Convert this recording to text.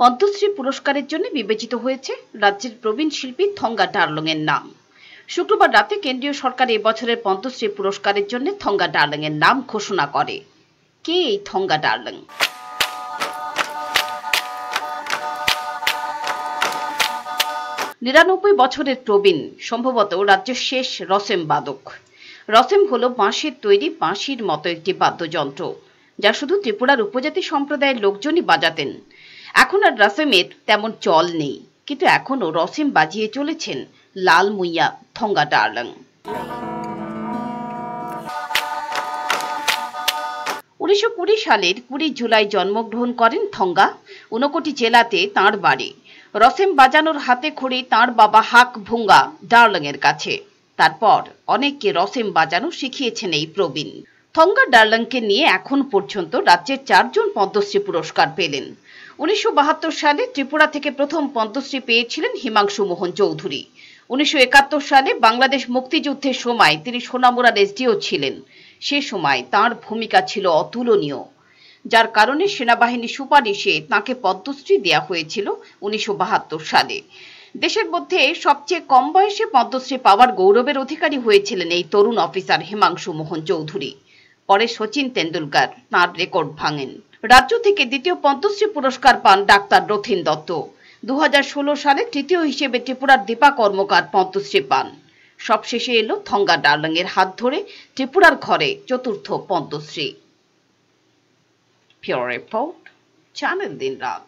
পদ্মশ্রী পুরস্কারের জন্য বিবেচিত হয়েছে রাজ্যের প্রবীণ শিল্পী থঙ্গা ডার্লং এর নাম। শুক্রবার রাতে কেন্দ্রীয় সরকার এবছরের পদ্মশ্রী পুরস্কারের জন্য থঙ্গা ডার্লং এর নাম ঘোষণা করে। কে এই থঙ্গা ডার্লং? নিরানব্বই বছরের প্রবীণ, সম্ভবত রাজ্যের শেষ রসেম বাদক। রসেম হলো বাঁশের তৈরি বাঁশির মতো একটি বাদ্যযন্ত্র, যা শুধু ত্রিপুরার উপজাতি সম্প্রদায়ের লোকজনই বাজাতেন এখন আর রসেমের তেমন চল নেই, কিন্তু এখনও রসেম বাজিয়ে চলেছেন লাল মুইয়া থঙ্গা ডার্লং। উনিশশো কুড়ি সালের কুড়ি জুলাই জন্মগ্রহণ করেন থঙ্গা, ঊনকোটি জেলাতে তাঁর বাড়ি। রসেম বাজানোর হাতে খড়ি তাঁর বাবা হাক ভুঙ্গা ডার্লং এর কাছে। তারপর অনেককে রসেম বাজানো শিখিয়েছেন এই প্রবীণ। থঙ্গা ডার্লংকে নিয়ে এখন পর্যন্ত রাজ্যের চারজন পদ্মশ্রী পুরস্কার পেলেন। উনিশশো বাহাত্তর সালে ত্রিপুরা থেকে প্রথম পদ্মশ্রী পেয়েছিলেন হিমাংশু মোহন চৌধুরী। উনিশশো একাত্তর সালে বাংলাদেশ মুক্তিযুদ্ধের সময় তিনি সোনামুরার এসডিও ছিলেন। সে সময় তার ভূমিকা ছিল অতুলনীয়। যার কারণে সেনাবাহিনী সুপারিশে তাকে পদ্মশ্রী দেয়া হয়েছিল উনিশশো বাহাত্তর সালে। দেশের মধ্যে সবচেয়ে কম বয়সে পদ্মশ্রী পাওয়ার গৌরবের অধিকারী হয়েছিলেন এই তরুণ অফিসার হিমাংশু মোহন চৌধুরী। পরে সচিন তেন্ডুলকার, তাঁর রেকর্ড ভাঙেন। রাজ্য থেকে দ্বিতীয় পদ্মশ্রী পুরস্কার পান ডাক্তার রথিন দত্ত। দু হাজার ষোলো সালে তৃতীয় হিসেবে ত্রিপুরার দীপা কর্মকার পদ্মশ্রী পান। সবশেষে এলো থঙ্গা ডার্লং এর হাত ধরে ত্রিপুরার ঘরে চতুর্থ পদ্মশ্রী। রিপোর্ট, চ্যানেল দিন রাত